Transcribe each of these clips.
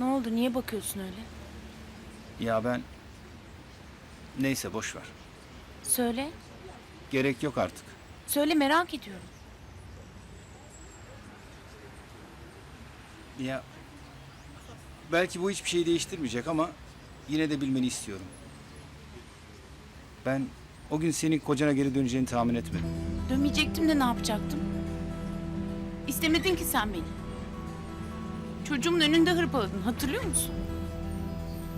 Ne oldu? Niye bakıyorsun öyle? Ya ben... Neyse boş ver. Söyle. Gerek yok artık. Söyle merak ediyorum. Ya belki bu hiçbir şey değiştirmeyecek ama yine de bilmeni istiyorum. Ben o gün senin kocana geri döneceğini tahmin etmedim. Dönmeyecektim de ne yapacaktım? İstemedin ki sen beni. Çocuğumun önünde hırpaladın. Hatırlıyor musun?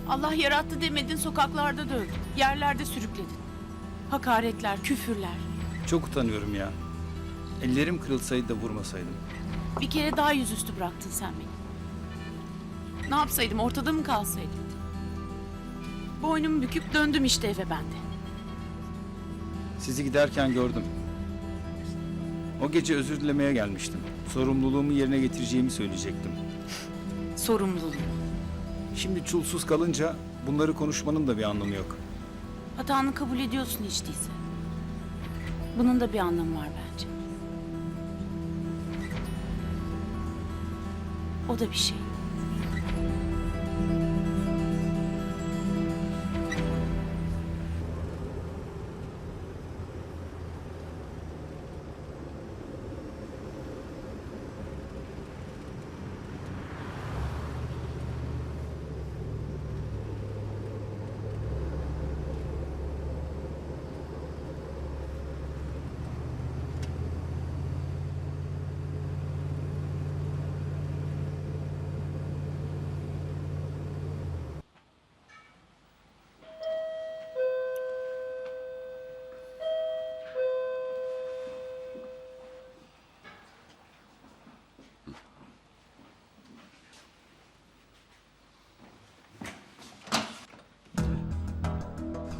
Allah yarattı demedin sokaklarda dövdün. Yerlerde sürükledin. Hakaretler, küfürler. Çok utanıyorum ya. Ellerim kırılsaydı da vurmasaydım. Bir kere daha yüzüstü bıraktın sen beni. Ne yapsaydım ortada mı kalsaydım? Boynumu büküp döndüm işte eve ben de. Sizi giderken gördüm. O gece özür dilemeye gelmiştim. Sorumluluğumu yerine getireceğimi söyleyecektim. Sorumluluğum. Şimdi çulsuz kalınca bunları konuşmanın da bir anlamı yok. Hatanı kabul ediyorsun hiç değilse. Bunun da bir anlamı var bence. O da bir şey.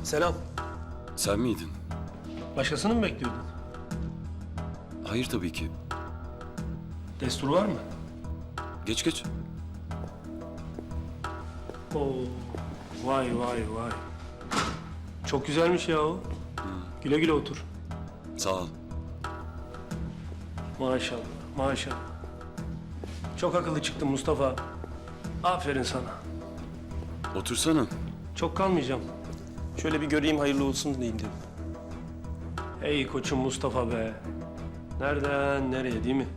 Selam. Sen miydin? Başkasını mı bekliyordun? Hayır tabii ki. Destur var mı? Geç geç. Oo. Vay vay vay. Çok güzelmiş ya o. Güle güle otur. Sağ ol. Maşallah, maşallah. Çok akıllı çıktın Mustafa. Aferin sana. Otursana. Çok kalmayacağım. Şöyle bir göreyim hayırlı olsun diyeyim dedim. Ey koçum Mustafa be. Nereden nereye değil mi?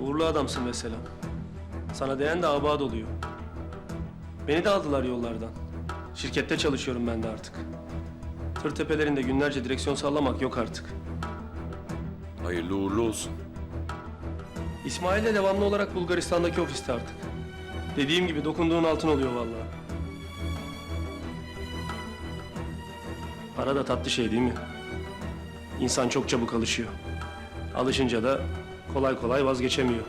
Uğurlu adamsın mesela. Sana değen de abad oluyor. Beni de aldılar yollardan. Şirkette çalışıyorum ben de artık. Tır tepelerinde günlerce direksiyon sallamak yok artık. Hayırlı uğurlu olsun. İsmail de devamlı olarak Bulgaristan'daki ofiste artık. Dediğim gibi dokunduğun altın oluyor vallahi. Para da tatlı şey değil mi? İnsan çok çabuk alışıyor. Alışınca da kolay kolay vazgeçemiyor.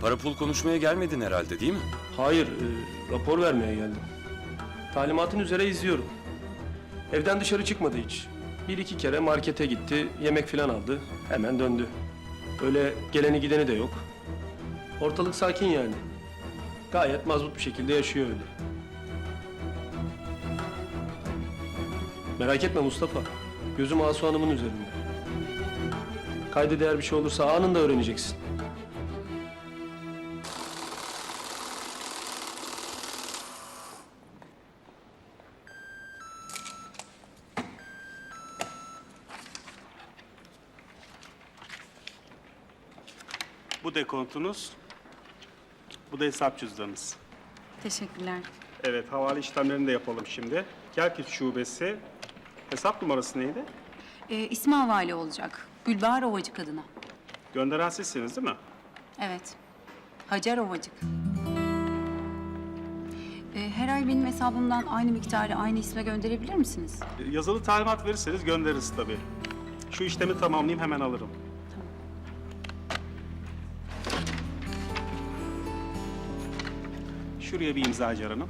Para pul konuşmaya gelmedin herhalde değil mi? Hayır, e, rapor vermeye geldim. Talimatın üzere izliyorum. Evden dışarı çıkmadı hiç. Bir iki kere markete gitti, yemek falan aldı. Hemen döndü. Öyle geleni gideni de yok. Ortalık sakin yani. Gayet mazbut bir şekilde yaşıyor öyle. Merak etme Mustafa. Gözüm Asu Hanım'ın üzerinde. Kayda değer bir şey olursa anında öğreneceksin. Bu dekontunuz, bu da hesap cüzdanınız. Teşekkürler. Evet, havale işlemlerini de yapalım şimdi. Kerkük Şubesi, hesap numarası neydi? Ee, ismi havale olacak. Gülbahar Ovacık adına. Gönderen sizsiniz değil mi? Evet. Hacer Ovacık. Ee, her ay benim hesabımdan aynı miktarı aynı isme gönderebilir misiniz? E, Yazılı talimat verirseniz göndeririz tabii. Şu işlemi tamamlayayım hemen alırım. Şuraya bir imza Hacer Hanım.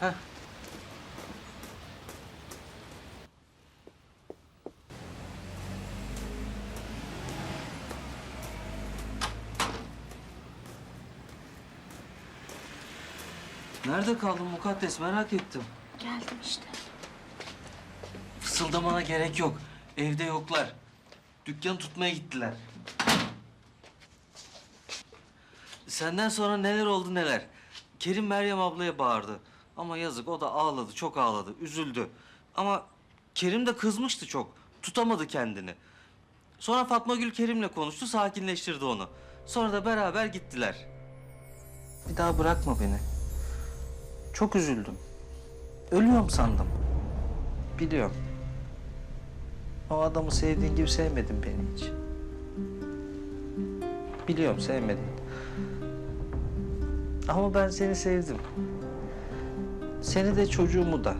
Heh. Nerede kaldın mukaddes merak ettim. Geldim işte. Fısıldamana gerek yok. Evde yoklar. Dükkan tutmaya gittiler. Senden sonra neler oldu neler. Kerim Meryem ablaya bağırdı. Ama yazık o da ağladı, çok ağladı, üzüldü. Ama Kerim de kızmıştı çok. Tutamadı kendini. Sonra Fatma Gül Kerim'le konuştu, sakinleştirdi onu. Sonra da beraber gittiler. Bir daha bırakma beni. Çok üzüldüm. Ölüyorum sandım. Biliyorum. O adamı sevdiğin gibi sevmedin beni hiç. Biliyorum sevmedin. Ama ben seni sevdim. Seni de çocuğumu da.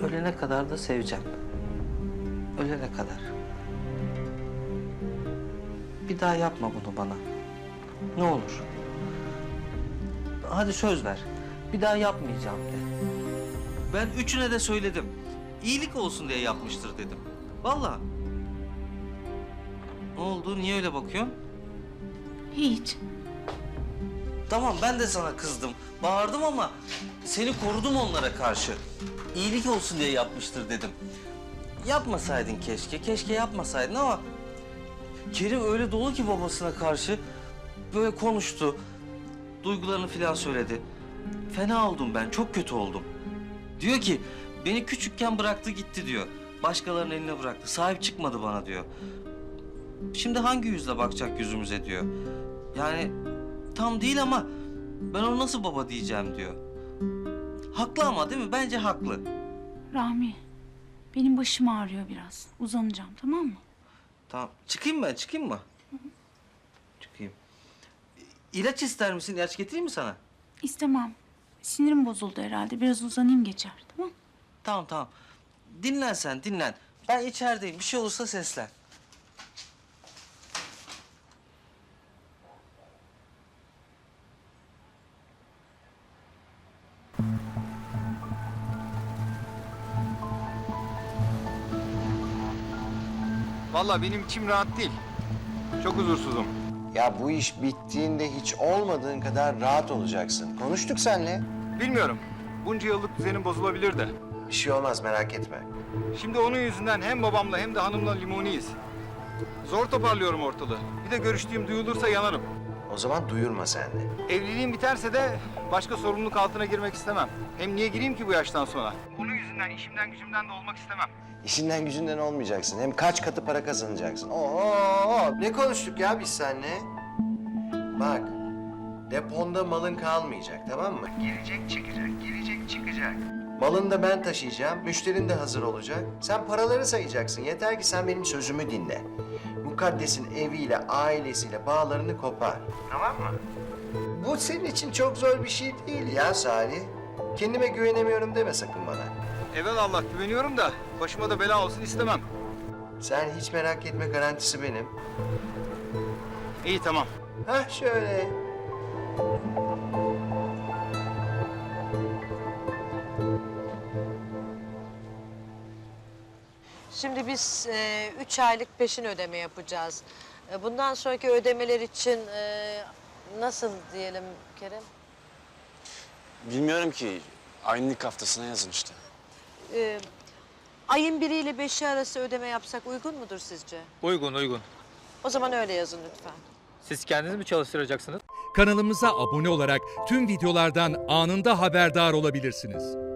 Ölene kadar da seveceğim. Ölene kadar. Bir daha yapma bunu bana. Ne olur. Hadi söz ver. Bir daha yapmayacağım de. Ben üçüne de söyledim. İyilik olsun diye yapmıştır dedim. Vallahi. Ne oldu? Niye öyle bakıyorsun? Hiç. Tamam ben de sana kızdım. Bağırdım ama seni korudum onlara karşı. İyilik olsun diye yapmıştır dedim. Yapmasaydın keşke. Keşke yapmasaydın ama Kerim öyle dolu ki babasına karşı böyle konuştu. Duygularını filan söyledi. Fena oldum ben. Çok kötü oldum. Diyor ki beni küçükken bıraktı gitti diyor. Başkalarının eline bıraktı. Sahip çıkmadı bana diyor. Şimdi hangi yüzle bakacak yüzümüze diyor. Yani tam değil ama ben ona nasıl baba diyeceğim diyor. Haklı ama değil mi? Bence haklı. Rahmi, benim başım ağrıyor biraz. Uzanacağım tamam mı? Tamam. Çıkayım ben, çıkayım mı? Çıkayım. İlaç ister misin? İlaç getireyim mi sana? İstemem. Sinirim bozuldu herhalde. Biraz uzanayım geçer tamam Tamam, tamam. Dinlen sen, dinlen. Ben içerideyim. Bir şey olursa seslen. Vallahi benim içim rahat değil. Çok huzursuzum. Ya bu iş bittiğinde hiç olmadığın kadar rahat olacaksın. Konuştuk seninle. Bilmiyorum. Bunca yıllık düzenim bozulabilir de. Bir şey olmaz merak etme. Şimdi onun yüzünden hem babamla hem de hanımla limoniyiz. Zor toparlıyorum ortalığı. Bir de görüştüğüm duyulursa yanarım. O zaman duyurma sen de. Evliliğim biterse de başka sorumluluk altına girmek istemem. Hem niye gireyim ki bu yaştan sonra? Onun yüzünden işimden gücümden de olmak istemem. İşinden gücünden olmayacaksın. Hem kaç katı para kazanacaksın. Oo, ne konuştuk ya biz seninle? Bak, deponda malın kalmayacak tamam mı? Gelecek çıkacak, gelecek çıkacak. Malını da ben taşıyacağım, müşterin de hazır olacak. Sen paraları sayacaksın, yeter ki sen benim sözümü dinle. Mukaddesin eviyle, ailesiyle bağlarını kopar. Tamam mı? Bu senin için çok zor bir şey değil ya Salih. Kendime güvenemiyorum deme sakın bana. Allah güveniyorum da başıma da bela olsun istemem. Sen hiç merak etme garantisi benim. İyi tamam. Hah şöyle. Şimdi biz e, üç aylık peşin ödeme yapacağız. E, bundan sonraki ödemeler için e, nasıl diyelim Kerem? Bilmiyorum ki. Aynılık haftasına yazın işte. E, ayın biriyle beşi arası ödeme yapsak uygun mudur sizce? Uygun uygun. O zaman öyle yazın lütfen. Siz kendiniz mi çalıştıracaksınız? Kanalımıza abone olarak tüm videolardan anında haberdar olabilirsiniz.